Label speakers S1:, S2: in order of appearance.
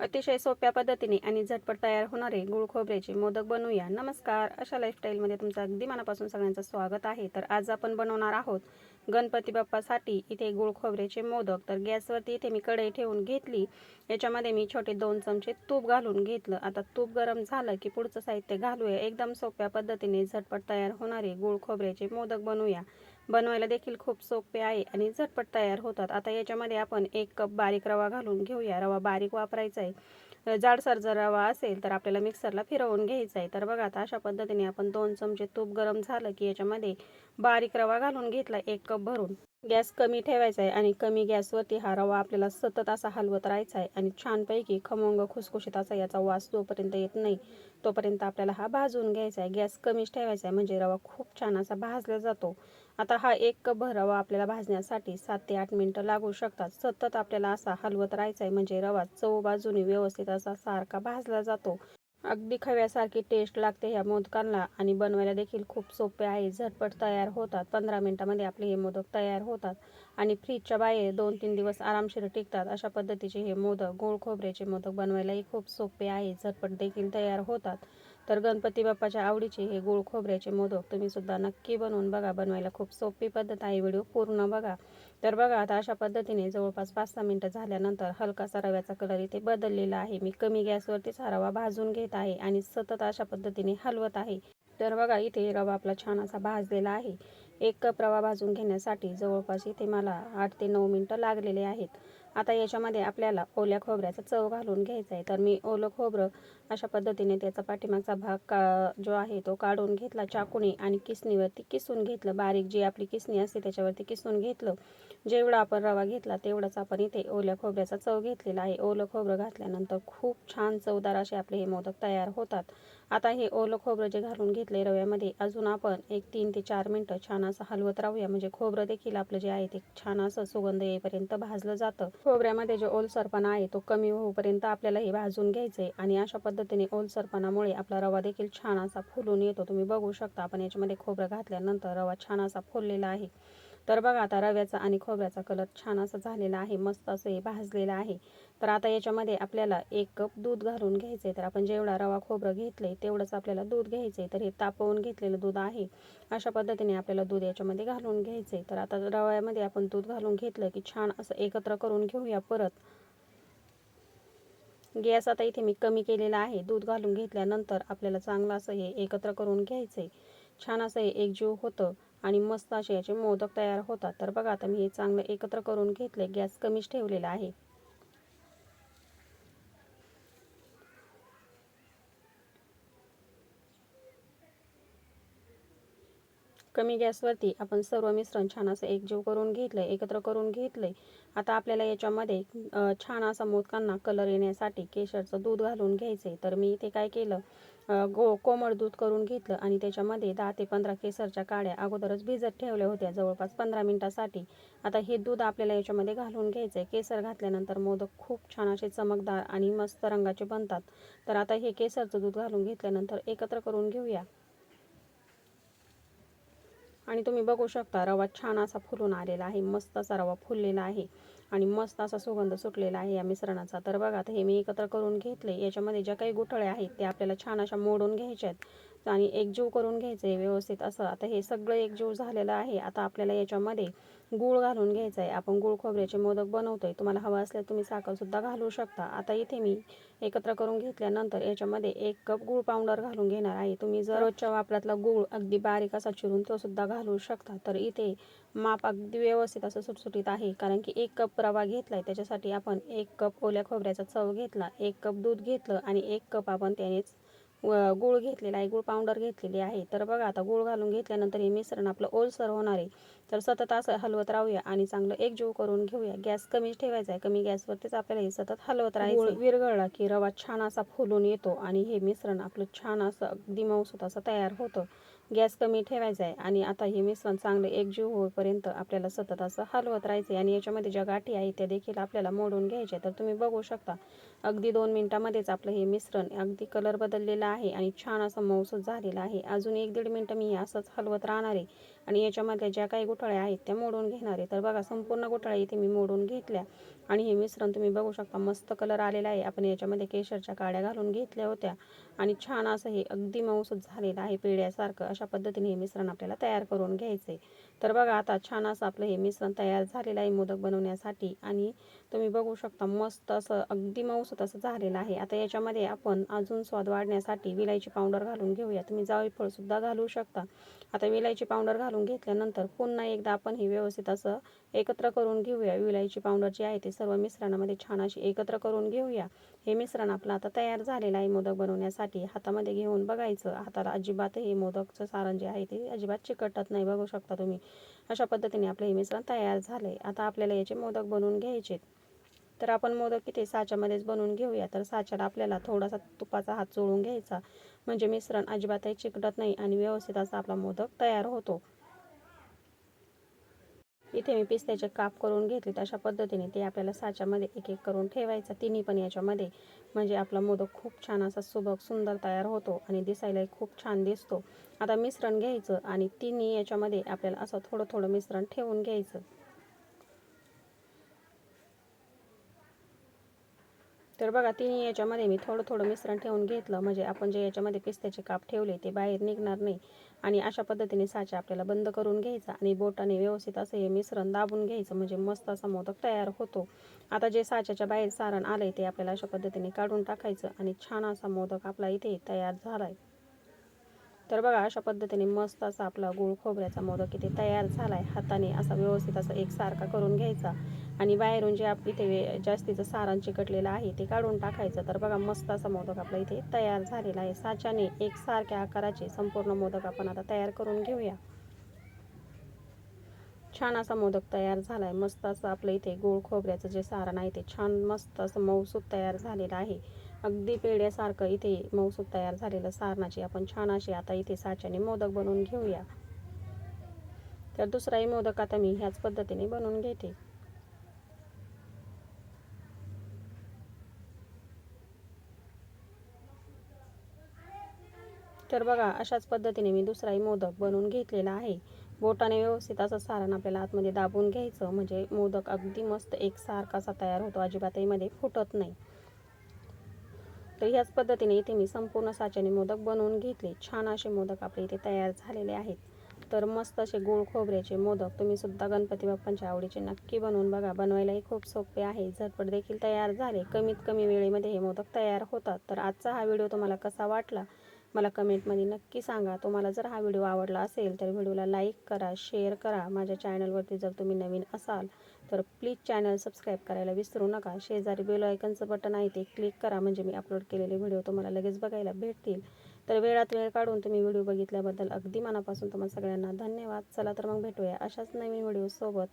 S1: अतिशय सोप्या पद्धतीने आणि झटपट तयार होणारे गुळ खोबऱ्याचे मोदक बनवूया. नमस्कार. अशा लाईफस्टाईलमध्ये तुमचं अगदी मनापासून सगळ्यांचं स्वागत आहे. तर आज आपण बनवणार आहोत गणपती बाप्पासाठी इथे गुळ खोबऱ्याचे मोदक. तर गॅसवरती इथे मी कढई ठेवून घेतली. याच्यामध्ये मी छोटे दोन चमचे तूप घालून घेतलं. आता तूप गरम झालं की पुढचं साहित्य घालूया. एकदम सोप्या पद्धतीने झटपट तयार होणारे गुळ खोबऱ्याचे मोदक बनवूया. बनवायला देखील खूप सोपे आहे आणि झटपट तयार होतात. आता याच्यामध्ये आपण एक कप बारीक रवा घालून घेऊया. रवा बारीक वापरायचा आहे जाडसर जर रवा असेल तर आपल्याला मिक्सरला फिरवून घ्यायचा आहे तर बघा आता अशा पद्धतीने आपण दोन चमचे तूप गरम झालं की याच्यामध्ये बारीक रवा घालून घेतला एक कप भरून. गॅस कमी ठेवायचा आहे आणि कमी गॅसवरती हा रवा आपल्याला सतत असा हलवत राहायचा आहे आणि छानपैकी खमंग खुसखुशीत असा याचा वास जोपर्यंत येत नाही तोपर्यंत आपल्याला हा भाजून घ्यायचा आहे गॅस कमीच ठेवायचा आहे म्हणजे रवा खूप छान असा भाजला जातो. आता हा एक कप रवा आपल्याला भाजण्यासाठी सात ते आठ मिनटं लागू शकतात. सतत आपल्याला असा हलवत राहायचा आहे म्हणजे रवा चव बाजूने व्यवस्थित असा सारखा भाजला जातो. अगदी खव्यासारखी टेस्ट लागते ह्या मोदकांना आणि बनवायला देखील खूप सोपे आहे. झटपट तयार होतात. पंधरा मिनटामध्ये आपले हे मोदक तयार होतात आणि फ्रीजच्या बाहेर दोन तीन दिवस आरामशीर टिकतात. अशा पद्धतीचे हे मोदक गोड खोबऱ्याचे मोदक बनवायलाही खूप सोपे आहे. झटपट देखील तयार होतात. तर गणपती बाप्पाच्या आवडीचे हे गोड खोबऱ्याचे मोदक तुम्ही सुद्धा नक्की बनवून बघा. बनवायला खूप सोपी पद्धत आहे. व्हिडिओ पूर्ण बघा. तर बघा आता अशा पद्धतीने जवळपास पाच सहा मिनटं झाल्यानंतर हलकासा रव्याचा कलर इथे बदललेला आहे. मी कमी गॅसवरतीच हा रवा भाजून घेत आहे आणि सतत अशा पद्धतीने हलवत आहे. तर बघा इथे रवा आपला छान असा भाजलेला आहे. एक कप रवा भाजून घेण्यासाठी जवळपास इथे मला आठ ते नऊ मिनटं लागलेले आहेत. आता याच्यामध्ये आपल्याला ओल्या खोबऱ्याचा चव घालून घ्यायचा आहे तर मी ओलं खोबरं अशा पद्धतीने त्याचा पाठीमागचा भाग का जो आहे तो काढून घेतला चाकूने आणि किसणीवरती किसून घेतलं. बारीक जी आपली किसणी असते त्याच्यावरती किसून घेतलं. जेवढा आपण रवा घेतला तेवढाच आपण इथे ओल्या खोबऱ्याचा चव घेतलेला आहे. ओलं खोबरं घातल्यानंतर खूप छान चवदार असे आपले हे मोदक तयार होतात. आता हे ओलं खोबरं जे घालून घेतले रव्यामध्ये अजून आपण एक तीन ते चार मिनटं छान असं हलवत राहूया. म्हणजे खोबरं देखील आपलं जे आहे ते छान असं सुगंध येईपर्यंत भाजलं जातं. खोबऱ्यामध्ये जो ओलसरपणा आहे तो कमी होऊपर्यंत आपल्याला हे भाजून घ्यायचे आणि अशा पद्धतीने ओलसरपणामुळे आपला रवा देखील छान असा फुलून येतो. तुम्ही बघू शकता आपण याच्यामध्ये खोबरं घातल्यानंतर रवा छान असा फुललेला आहे. तर बघा आता रव्याचा आणि खोबऱ्याचा कलर छान असा झालेला आहे मस्त असं हे भाजलेलं आहे. तर आता याच्यामध्ये आपल्याला एक कप दूध घालून घ्यायचं आहे तर आपण जेवढा रवा खोबरं घेतलं आहे तेवढंच आपल्याला दूध घ्यायचं आहे तर हे तापवून घेतलेलं दूध आहे. अशा पद्धतीने आपल्याला दूध याच्यामध्ये घालून घ्यायचं आहे तर आता रव्यामध्ये आपण दूध घालून घेतलं की छान असं एकत्र करून घेऊया परत. गॅस आता इथे मी कमी केलेला आहे. दूध घालून घेतल्यानंतर आपल्याला चांगलं असं हे एकत्र करून घ्यायचं आहे छान असं हे एकजीव होतं आणि मस्त असे याचे मोदक तयार होतात. तर बघा आता मी हे चांगलं एकत्र करून घेतले गॅस कमीच ठेवलेला आहे. कमी गॅसवरती आपण सर्व मिश्रण छान असं एकजीव करून घेतलं आहे एकत्र करून घेतलं आहे आता आपल्याला याच्यामध्ये छान असा मोदकांना कलर येण्यासाठी केशरचं दूध घालून घ्यायचं आहे तर मी इथे काय केलं गो कोमट दूध करून घेतलं आणि त्याच्यामध्ये दहा ते पंधरा केसरच्या काड्या अगोदरच भिजत ठेवल्या होत्या जवळपास पंधरा मिनटासाठी. आता हे दूध आपल्याला याच्यामध्ये घालून घ्यायचं आहे केसर घातल्यानंतर मोदक खूप छान असे चमकदार आणि मस्त रंगाचे बनतात. तर आता हे केसरचं दूध घालून घेतल्यानंतर एकत्र करून घेऊया. आणि तुम्ही बघू शकता रवा छान असा फुलून आलेला आहे मस्त असा रवा फुललेला आहे आणि मस्त असा सुगंध सुटलेला आहे या मिश्रणाचा. तर बघा आता हे मी एकत्र करून घेतले याच्यामध्ये ज्या काही गुठळ्या आहेत त्या आपल्याला छान अशा मोडून घ्यायच्या आहेत. आणि एकजीव करून घ्यायचं आहे व्यवस्थित असं. आता हे सगळं एकजीव झालेलं आहे. आता आपल्याला याच्यामध्ये गूळ घालून घ्यायचं आहे आपण गूळ खोबऱ्याचे मोदक बनवतोय. तुम्हाला हवं असल्यास तुम्ही साखरसुद्धा घालू शकता. आता इथे मी एकत्र करून घेतल्यानंतर याच्यामध्ये एक कप गूळ पावडर घालून घेणार आहे. तुम्ही जर रोजच्या वापरातला गूळ अगदी बारीक असा चिरून तो सुद्धा घालू शकता. तर इथे माप अगदी व्यवस्थित असं सुटसुटीत आहे. कारण की एक कप रवा घेतला आहे त्याच्यासाठी आपण एक कप ओल्या खोबऱ्याचा चव घेतला एक कप दूध घेतलं आणि एक कप आपण त्यानेच गूळ घेतलेला आहे गूळ पावडर घेतलेली आहे. तर बघा आता गूळ घालून घेतल्यानंतर हे मिश्रण आपलं ओलसर होणार आहे. तर सतत असं हलवत राहूया आणि चांगलं एकजीव करून घेऊया. गॅस कमी ठेवायचा आहे. कमी गॅसवरतीच आपल्याला हे सतत हलवत राहायचं विरघळला की रवा छान असा फुलून येतो आणि हे मिश्रण आपलं छान असं अगदी मऊसूत असं तयार होतं. गॅस कमी ठेवायचा आहे आणि आता हे मिश्रण चांगलं एकजीव होईपर्यंत आपल्याला सतत असं हलवत राहायचं आहे. आणि याच्यामध्ये ज्या गाठी आहेत त्या देखील आपल्याला मोडून घ्यायच्या तर तुम्ही बघू शकता. अगदी दोन मिनटामध्येच आपलं हे मिश्रण अगदी कलर बदललेला आहे आणि छान असं मऊसूत झालेलं आहे. अजून एक दीड मिनटं मी असंच हलवत राहणार आहे आणि याच्यामध्ये ज्या काही गुठळ्या आहेत त्या मोडून घेणार आहे. तर बघा संपूर्ण गुठळ्या इथे मी मोडून घेतल्या आणि हे मिश्रण तुम्ही बघू शकता मस्त कलर आलेला आहे. आपण याच्यामध्ये केशरच्या काड्या घालून घेतल्या होत्या आणि छान असं हे अगदी मऊसूत झालेलं आहे पेढ्यासारखं अशा पद्धतीने हे मिश्रण आपल्याला तयार करून घ्यायचं आहे तर बघा आता छान असं आपलं हे मिश्रण तयार झालेलं आहे मोदक बनवण्यासाठी आणि तुम्ही बघू शकता मस्त असं अगदी मऊसूत असं झालेलं आहे. आता याच्यामध्ये आपण अजून स्वाद वाढण्यासाठी विलायची पावडर घालून घेऊया. तुम्ही जाळीफळसुद्धा घालू शकता. आता विलायची पावडर घालून घेतल्यानंतर पुन्हा एकदा आपण हे व्यवस्थित असं एकत्र करून घेऊया. विलायची पावडर जी आहे ती सर्व मिश्रणामध्ये छान अशी एकत्र करून घेऊया. हे मिश्रण आपलं आता तयार झालेलं आहे मोदक बनवण्यासाठी. हातामध्ये घेऊन बघायचं. हाताला अजिबात हे मोदकचं सारण जे आहे ते अजिबात चिकटत नाही. बघू शकता तुम्ही. अशा पद्धतीने आपलं हे मिश्रण तयार झालं आहे आता आपल्याला याचे मोदक बनवून घ्यायचे तर आपण मोदक किती साच्यामध्येच बनवून घेऊया. तर साच्याला आपल्याला थोडासा तुपाचा हात चोळून घ्यायचा. म्हणजे मिश्रण अजिबातही चिकटत नाही आणि व्यवस्थित असा आपला मोदक तयार होतो. इथे मी पिस्त्याचे काप करून घेतले. अशा पद्धतीने ते आपल्याला साच्यामध्ये एक एक करून ठेवायचं. तिन्ही पण याच्यामध्ये म्हणजे आपला मोदक खूप छान असा सुबक सुंदर तयार होतो आणि दिसायलाही खूप छान दिसतो. आता मिश्रण घ्यायचं आणि तिन्ही याच्यामध्ये आपल्याला असं थोडं थोडं मिश्रण ठेवून घ्यायचं. तर बघा तिन्ही याच्यामध्ये मी थोडं थोडं मिश्रण ठेवून घेतलं. म्हणजे आपण जे याच्यामध्ये पिस्त्याचे काप ठेवले ते बाहेर निघणार नाही. आणि अशा पद्धतीने साचा आपल्याला बंद करून घ्यायचा आणि बोटाने व्यवस्थित असं हे मिश्रण दाबून घ्यायचं. म्हणजे मस्त असा मोदक तयार होतो. आता जे साच्याच्या बाहेर सारण आलंय ते आपल्याला अशा पद्धतीने काढून टाकायचं आणि छान असा मोदक आपला इथे तयार झालाय. तर बघा अशा पद्धतीने मस्त असा आपला गुळ खोबऱ्याचा मोदक इथे तयार झालाय. हाताने असा व्यवस्थित असा एकसारखा करून घ्यायचा. आणि बाहेरून जे आप इथे जास्तीचं सारण चिकटलेलं आहे ते काढून टाकायचं. तर बघा मस्त असा मोदक आपला इथे तयार झालेला आहे. साच्याने एकसारख्या आकाराचे संपूर्ण मोदक आपण आता तयार करून घेऊया. छान असा मोदक तयार झालाय. मस्त असं आपलं इथे गोळ खोबऱ्याचं जे सारण आहे ते छान मस्त असं मऊसूत तयार झालेलं आहे. अगदी पेढ्यासारखं इथे मऊसूत तयार झालेलं सारणाची आपण छान अशी आता इथे साच्याने मोदक बनवून घेऊया. तर दुसराही मोदक आता मी ह्याच पद्धतीने बनवून घेते. तर बघा अशाच पद्धतीने मी दुसराही मोदक बनवून घेतलेला आहे. बोटाने व्यवस्थित असं सारण आपल्याला आतमध्ये दाबून घ्यायचं. म्हणजे मोदक अगदी मस्त एकसारखा असा तयार होतो. अजिबातहीमध्ये फुटत नाही. तर ह्याच पद्धतीने इथे मी संपूर्ण साच्याने मोदक बनवून घेतले. छान असे मोदक आपले इथे तयार झालेले आहेत. तर मस्त असे गोळ खोबऱ्याचे मोदक तुम्ही सुद्धा गणपती बाप्पांच्या आवडीचे नक्की बनवून बघा. बनवायलाही खूप सोपे आहे. झटपट देखील तयार झाले. कमीत कमी वेळेमध्ये हे मोदक तयार होतात. तर आजचा हा व्हिडिओ तुम्हाला कसा वाटला? मला कमेंटमध्ये नक्की सांगा. तुम्हाला जर हा व्हिडिओ आवडला असेल तर व्हिडिओला लाईक करा शेअर करा. माझ्या चॅनलवरती जर तुम्ही नवीन असाल तर प्लीज चॅनल सबस्क्राईब करायला विसरू नका. शेजारी बेल आयकनचं बटन आहे ते क्लिक करा. म्हणजे मी अपलोड केलेले व्हिडिओ तुम्हाला लगेच बघायला भेटतील. तर वेळात वेळ काढून तुम्ही व्हिडिओ बघितल्याबद्दल अगदी मनापासून तुम्हाला सगळ्यांना धन्यवाद. चला तर मग भेटूया अशाच नवीन व्हिडिओसोबत.